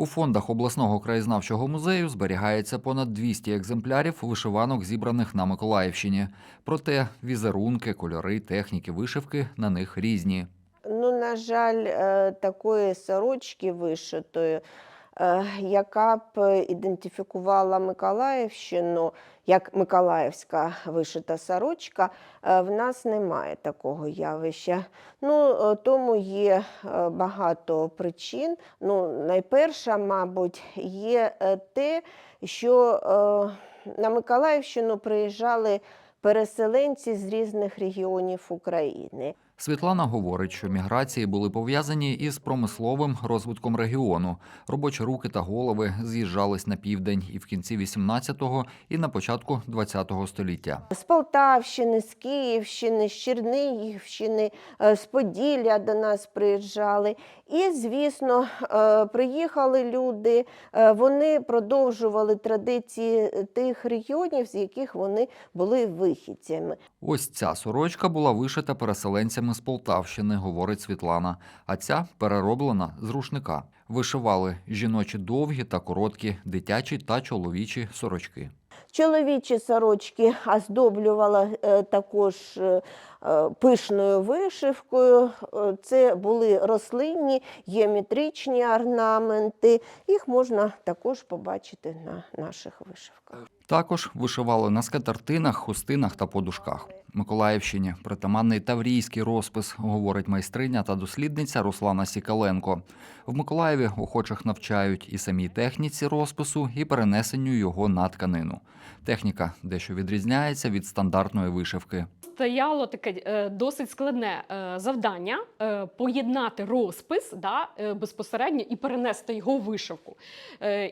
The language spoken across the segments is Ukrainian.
У фондах обласного краєзнавчого музею зберігається понад 200 екземплярів вишиванок, зібраних на Миколаївщині. Проте візерунки, кольори, техніки вишивки на них різні. Ну, на жаль, е, такої сорочки вишитої, яка б ідентифікувала Миколаївщину як Миколаївська вишита сорочка, е, в нас немає такого явища. Ну, е, тому є е, багато причин. Ну, найперша, мабуть, є е, те, що е, на Миколаївщину приїжджали переселенці з різних регіонів України. Світлана говорить, що міграції були пов'язані із промисловим розвитком регіону. Робочі руки та голови з'їжджались на південь і в кінці 18-го, і на початку 20-го століття. З Полтавщини, з Київщини, з Чернігівщини, е, з Поділля до нас приїжджали. І, звісно, е, приїхали люди, е, вони продовжували традиції тих регіонів, з яких вони були вихідцями. Ось ця сорочка була вишита переселенцями з Полтавщини, говорить Світлана. А ця перероблена з рушника. Вишивали жіночі довгі та короткі, дитячі та чоловічі сорочки. Чоловічі сорочки оздоблювала е, також е, е, пишною вишивкою. Це були рослинні геометричні орнаменти. Їх можна також побачити на наших вишивках. Також вишивали на скатертинах, хустинах та подушках. Миколаївщині притаманний таврійський розпис, говорить майстриня та дослідниця Руслана Сікаленко. В Миколаєві охочих навчають і самій техніці розпису, і перенесенню його на тканину. Техніка дещо відрізняється від стандартної вишивки. стояло таке е, досить складне е, завдання е, поєднати розпис да, безпосередньо і перенести його в вишивку.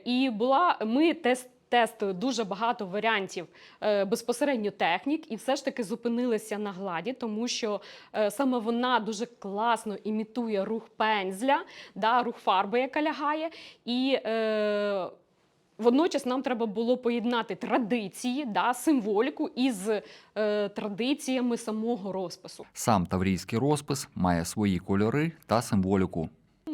І була ми тест. Тестили дуже багато варіантів е, безпосередньо технік, і все ж таки зупинилися на гладі, тому що е, саме вона дуже класно імітує рух пензля, да, рух фарби, яка лягає. І е, Водночас нам треба було поєднати традиції, да, символіку із е, традиціями самого розпису. Сам таврійський розпис має свої кольори та символіку.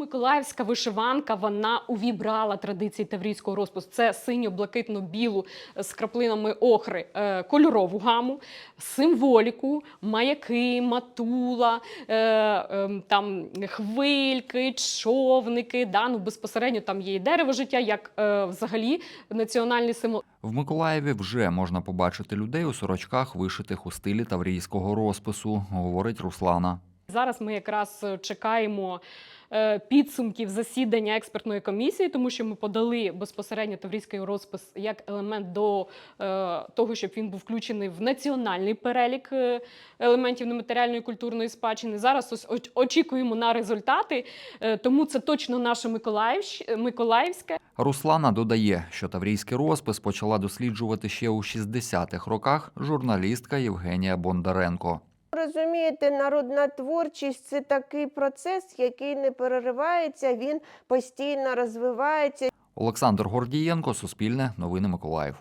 Миколаївська вишиванка вона увібрала традиції таврійського розпису. Це синьо-блакитно-білу з краплинами охри е, кольорову гаму, символіку, маяки, матула, е, е, там хвильки, човники. Да? Ну, безпосередньо там є і дерево життя, як е, взагалі національний символ. В Миколаєві вже можна побачити людей у сорочках, вишитих у стилі таврійського розпису, говорить Руслана. Зараз ми якраз е, чекаємо е, підсумків засідання експертної комісії, тому що ми подали безпосередньо таврійський розпис як елемент до е, того, щоб він був включений в національний перелік елементів нематеріальної культурної спадщини. Зараз ось очікуємо на результати, тому це точно Миколаївщ- Миколаївське. Руслана додає, що таврійський розпис почала досліджувати ще у 60-х роках журналістка Євгенія Бондаренко. Розумієте, народна творчість це такий процес, який не переривається, він постійно розвивається. Олександр Гордієнко, Суспільне, Новини Миколаїв.